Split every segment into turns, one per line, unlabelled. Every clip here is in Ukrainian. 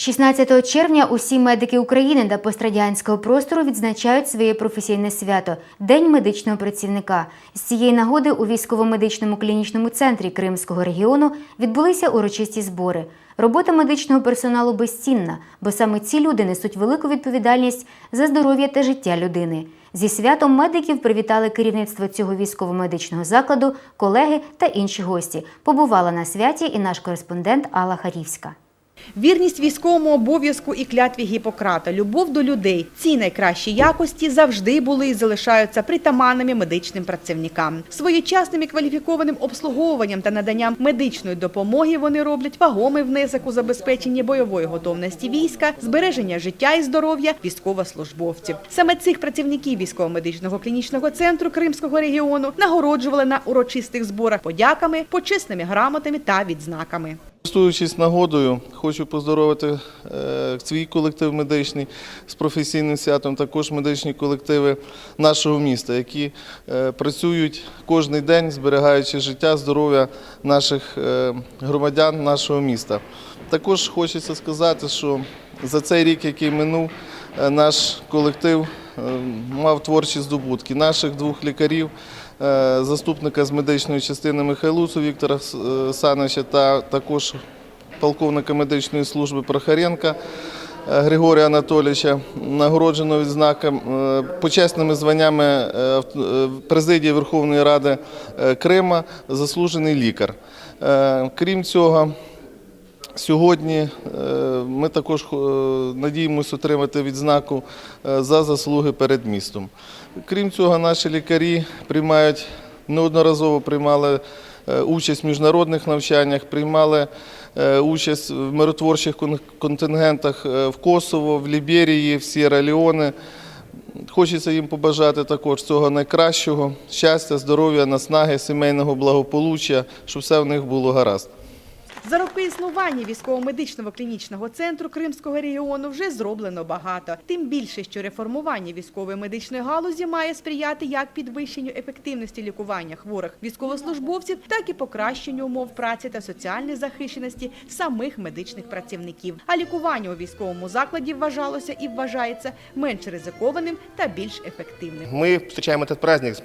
16 червня усі медики України та пострадянського простору відзначають своє професійне свято День медичного працівника. З цієї нагоди у військово-медичному клінічному центрі Кримського регіону відбулися урочисті збори. Робота медичного персоналу безцінна, бо саме ці люди несуть велику відповідальність за здоров'я та життя людини. Зі святом медиків привітали керівництво цього військово-медичного закладу, колеги та інші гості. Побувала на святі і наш кореспондент Алла Харівська.
Вірність військовому обов'язку і клятві Гіппократа, любов до людей – ці найкращі якості завжди були і залишаються притаманними медичним працівникам. Своєчасним і кваліфікованим обслуговуванням та наданням медичної допомоги вони роблять вагомий внесок у забезпечення бойової готовності війська, збереження життя і здоров'я військовослужбовців. Саме цих працівників військово-медичного клінічного центру Кримського регіону нагороджували на урочистих зборах подяками, почесними грамотами та відзнаками.
Користуючись нагодою, хочу поздоровити е, свій колектив медичний з професійним святом, також медичні колективи нашого міста, які е, працюють кожен день, зберігаючи життя, здоров'я наших е, громадян нашого міста. Також хочеться сказати, що за цей рік, який минув, е, наш колектив е, мав творчі здобутки наших двох лікарів. е, Заступника з медичної частини Михайлуцу Віктора Сановича та також полковника медичної служби Прохаренка Григорія Анатолійовича, нагороджено відзнаком е, почесними званнями президії Верховної Ради Крима заслужений лікар. Крім цього, Сьогодні е, ми також е, надіємося отримати відзнаку е, за заслуги перед містом. Крім цього, наші лікарі приймають неодноразово приймали участь в міжнародних навчаннях, приймали участь в миротворчих контингентах в Косово, в Ліберії, в Сєра-Леоне. Хочеться їм побажати також цього найкращого щастя, здоров'я, наснаги, сімейного благополуччя, щоб все в них було гаразд.
За роки існування військово-медичного клінічного центру Кримського регіону вже зроблено багато. Тим більше, що реформування військової медичної галузі має сприяти як підвищенню ефективності лікування хворих військовослужбовців, так і покращенню умов праці та соціальної захищеності самих медичних працівників. А лікування у військовому закладі вважалося і вважається менш ризикованим та більш ефективним.
Мы встречаем этот праздник с,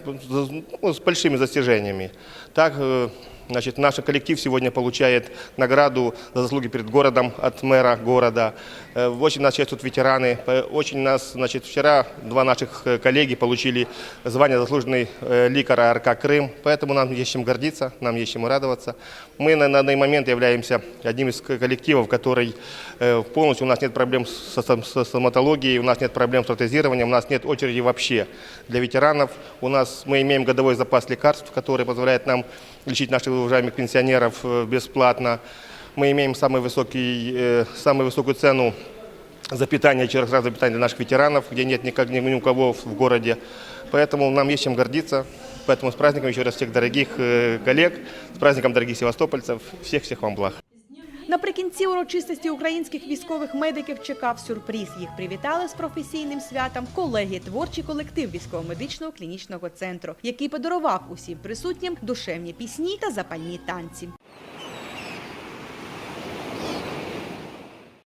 ну, с большими достижениями. Так, э, значит, наш коллектив сегодня получает награду за заслуги перед городом от мэра города. Э, Очень нас чествуют ветераны. Очень нас, значит, вчера два наших э, коллеги получили звание заслуженный э, ликар АРК Крым. Поэтому нам есть чем гордиться, нам есть чему радоваться. Мы на данный момент являемся одним из коллективов, который полностью, у нас нет проблем со, со- со стоматологией, у нас нет проблем с протезированием, у нас нет очереди вообще для ветеранов. У нас мы имеем годовой запас лекарств, который позволяет нам лечить наших уважаемых пенсионеров э, бесплатно. Мы имеем самый высокий, э, самую высокую цену за питание, через раз за питание для наших ветеранов, где нет никак, ни, ни у кого в в городе. Поэтому нам есть чем гордиться. Поэтому с праздником еще раз всех дорогих э, коллег, с праздником дорогих севастопольцев. Всех-всех вам благ.
Наприкінці урочистості українських військових медиків чекав сюрприз. Їх привітали з професійним святом колеги творчий колектив військово-медичного клінічного центру, який подарував усім присутнім душевні пісні та запальні танці.